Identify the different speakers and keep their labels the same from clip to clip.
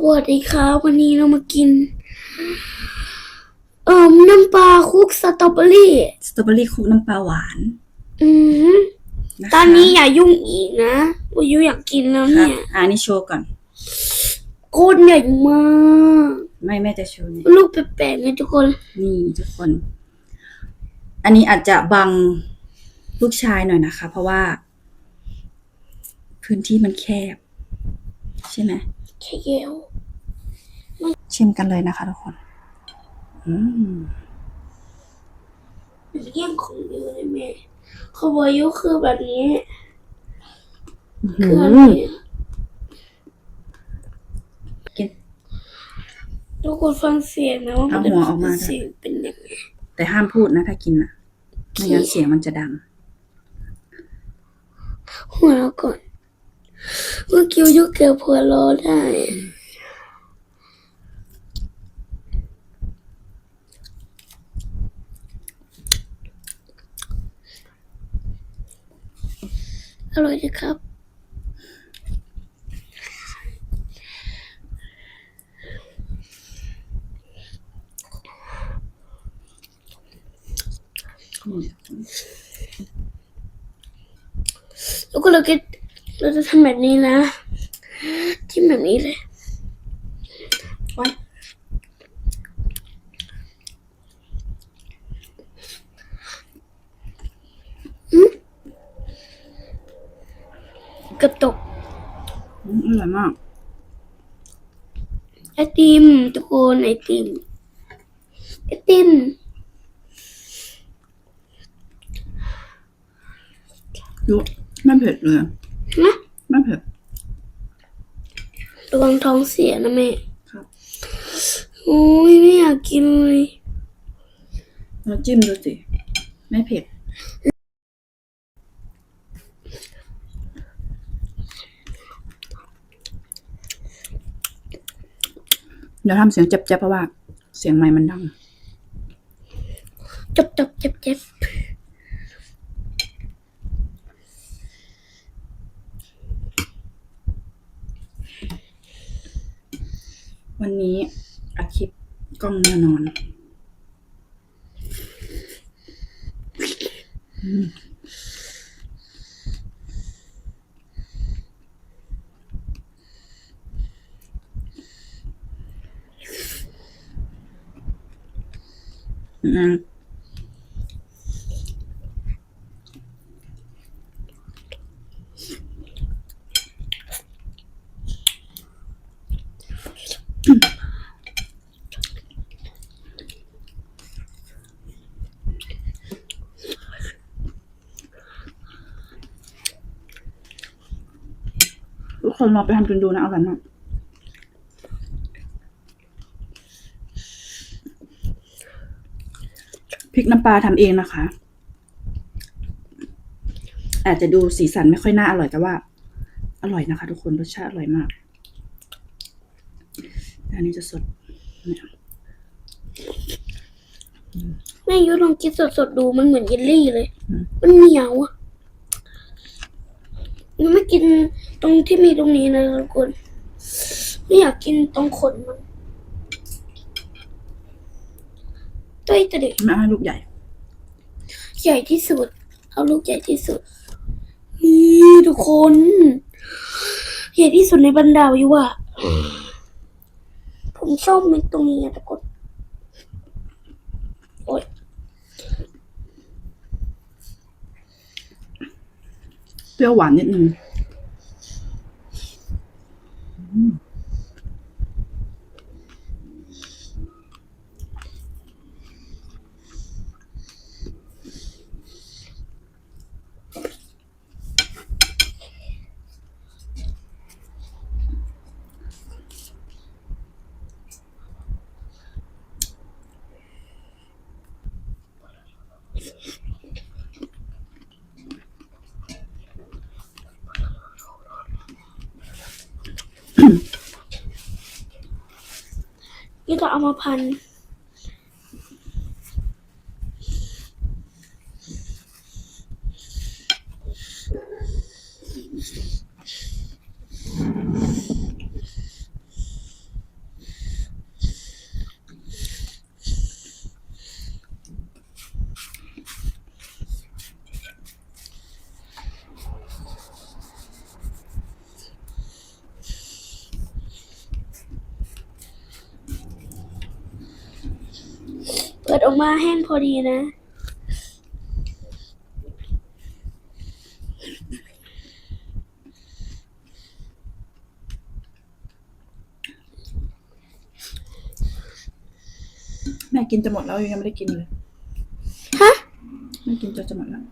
Speaker 1: สวัสดีครับวันนี้เรามากิน เอ่อน้ำปลาคลุกสตรอเบอรี่
Speaker 2: สตรอเบอรี่คลุกน้ำปลาหวาน
Speaker 1: อืม
Speaker 2: นะคะ
Speaker 1: ตอนนี้อย่ายุ่งอีกนะวายุอยากกินแล้ว
Speaker 2: ครับ
Speaker 1: เนี่ย
Speaker 2: อ่านี่โชว์ก่อน
Speaker 1: โคตรใหญ่มาก
Speaker 2: ไม่แม่จะโชว์เนี่ย
Speaker 1: ลูกแปลกๆเลยทุกคน
Speaker 2: นี่ทุกคน อันนี้อาจจะบังลูกชายหน่อยนะคะ เพราะว่า พื้นที่มันแคบ ใช่ไหม
Speaker 1: แค่เยว
Speaker 2: ชิมกันเลยนะคะทุกคน อืม
Speaker 1: มันแย่งของเยอะเลยแม่เขาวายุคือแบบนี้ คืออะไรอะ
Speaker 2: กิน
Speaker 1: ทุกคนฟังเสียงนะว่า
Speaker 2: เอาหัวออกมา
Speaker 1: เสียงเป็นยังไง
Speaker 2: แต่ห้ามพูดนะถ้ากินนะไม่งั้นเสียงมันจะดัง
Speaker 1: หัวเราะก่อน เมื่อกี้ยุกเกือบหัวเรอได้อร่อยนะครับแล้วก็เราก็ เราจะทำแบบนี้นะที่แบบนี้เลย
Speaker 2: ไว้
Speaker 1: เกับตก
Speaker 2: อืมอร่อยมาก
Speaker 1: ไอติมทุกคนไอติมไอติม
Speaker 2: ยุไม่เผ็ดเลย
Speaker 1: นะ
Speaker 2: ไม่เผ็ด
Speaker 1: ระวังท้องเสียนะแม่
Speaker 2: ครับ
Speaker 1: โอ้ยไม่อยากกินเลย
Speaker 2: เราจิ้มดูสิ ไม่เผ็ด เดี๋ยวทำเสียงเจ็บๆเพราะว่า เสียงไม้มันดัง
Speaker 1: จบจบเจ็บเจ็บ
Speaker 2: วันนี้อาคลิปกล้องแน่นอน อืม คนลองไปทำกันดูนะอร่อยมากพริกน้ำปลาทำเองนะคะ อาจจะดูสีสันไม่ค่อยน่าอร่อยแต่ว่า อร่อยนะคะ ทุกคนรสชาติอร่อยมาก อันนี้จะสดเนี่ย
Speaker 1: แม่ยุลองกินสดสดๆดูมันเหมือนเยลลี่เลย มันเหนียวอะมันไม่กิน ตรงที่มีตรงนี้นะทุกคนไม่อยากกินตรงขนมันตัวอีตัวเด็ก
Speaker 2: แม่ให้ลูกใหญ่
Speaker 1: ใหญ่ที่สุด เอาลูกใหญ่ที่สุด นี่ทุกคน ใหญ่ที่สุดในบรรดาวิวอะผมชอบมันตรงนี้อะทุกคนโอ๊ย
Speaker 2: เปรี้ยวหวานนิดนึง
Speaker 1: ก็จะเอามาพัน เปิดออกมาแห้งพอดีนะ
Speaker 2: แม่กินจะหมดแล้วยังไม่ได้กินเลย
Speaker 1: ฮะ
Speaker 2: แม่กินจะจะหมดแล้ว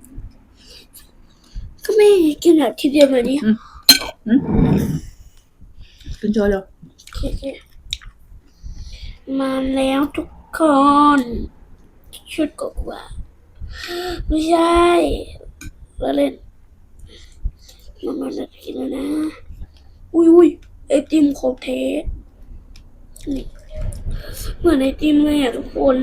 Speaker 1: ก็ไม่กินแบบทีเดียวแบบนี้
Speaker 2: อืมกินเจอเลย
Speaker 1: โอเคมาแล้วทุก คนชุดกว่าไม่ใช่เราเล่นมันมันจะกินแล้วนะ อุ้ยอุ้ยไอติมโคเทสเหมือนไอติมเลยอะทุกคน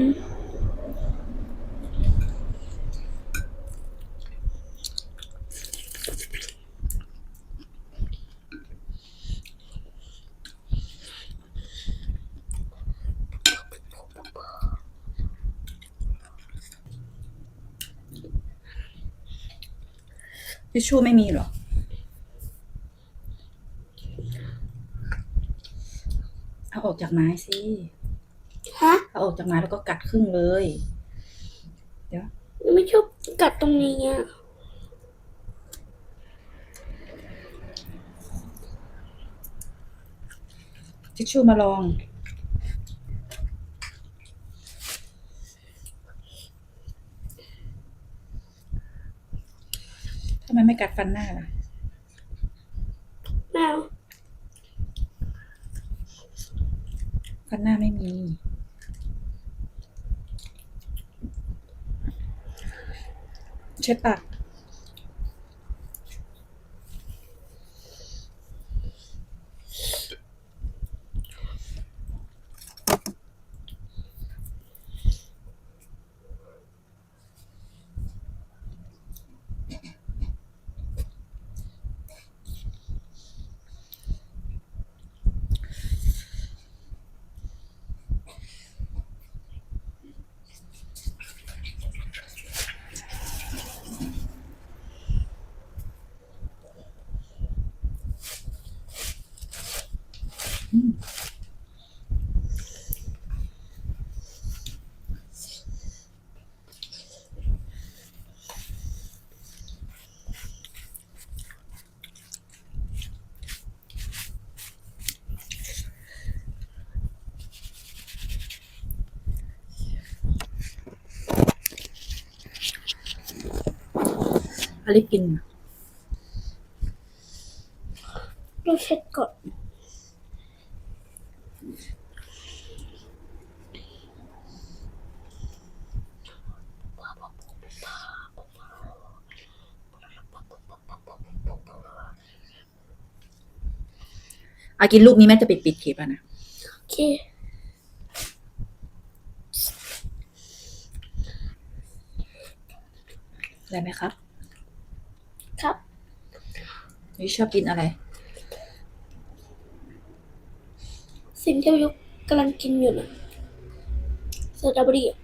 Speaker 2: ทิชชู่ไม่มีเหรอ เอาออกจากไม้สิ
Speaker 1: ฮะ
Speaker 2: เอาออกจากไม้แล้วก็กัดครึ่งเลย เดี๋ยว
Speaker 1: ไม่ชอบกัดตรงนี้อะ
Speaker 2: ทิชชู่มาลอง ไมไม่กัดฟันหน้าล่ะ
Speaker 1: แมว
Speaker 2: ฟันหน้าไม่มีเช็ดปาก อลิฟกิน
Speaker 1: เราเช็ดก่อน
Speaker 2: อากินลูกนี้แม่จะปิดปิดคลิปแล้วนะ
Speaker 1: โอเค
Speaker 2: ได้ไหมครับ
Speaker 1: ครับ
Speaker 2: นี่ชอบกินอะไร
Speaker 1: สิ่งที่ยกกำลังกินอยู่นะสตรอเบอรี่อะ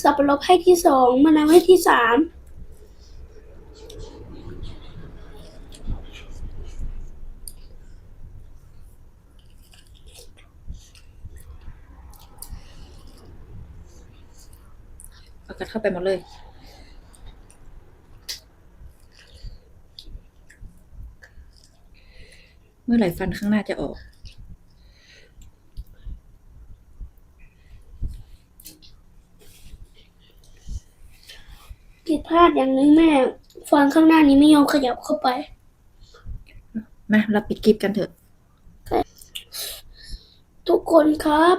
Speaker 1: สับปะรดให้ที่สองมะนาวให้ที่สาม
Speaker 2: กัดเข้าไปหมดเลย เมื่อไหร่ฟันข้างหน้าจะออก
Speaker 1: ผิดพลาดอย่างหนึงแม่ ฟันข้างหน้านี้ไม่ยอมขยับเข้าไป
Speaker 2: มาเราปิดคลิปกันเถอะ
Speaker 1: ทุกคนครับ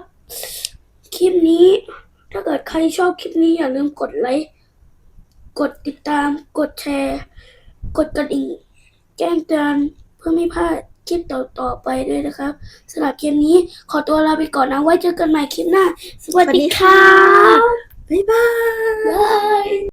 Speaker 1: คลิปนี้ถ้าเกิดใค รชอบคลิปนี้อย่าลืมกดไลค์กดติดตาม กดแชร์ กดกระดิ่งแจ้งเตือนเพื่อไม่พลาดคลิปต่อๆไปด้วยนะครับสำหรับคลิปนี้ขอตัวลาไปก่อนนะไว้เจอกันใหม่คลิปหน้า สวัสดีครับ
Speaker 2: บ๊ายบาย
Speaker 1: บาย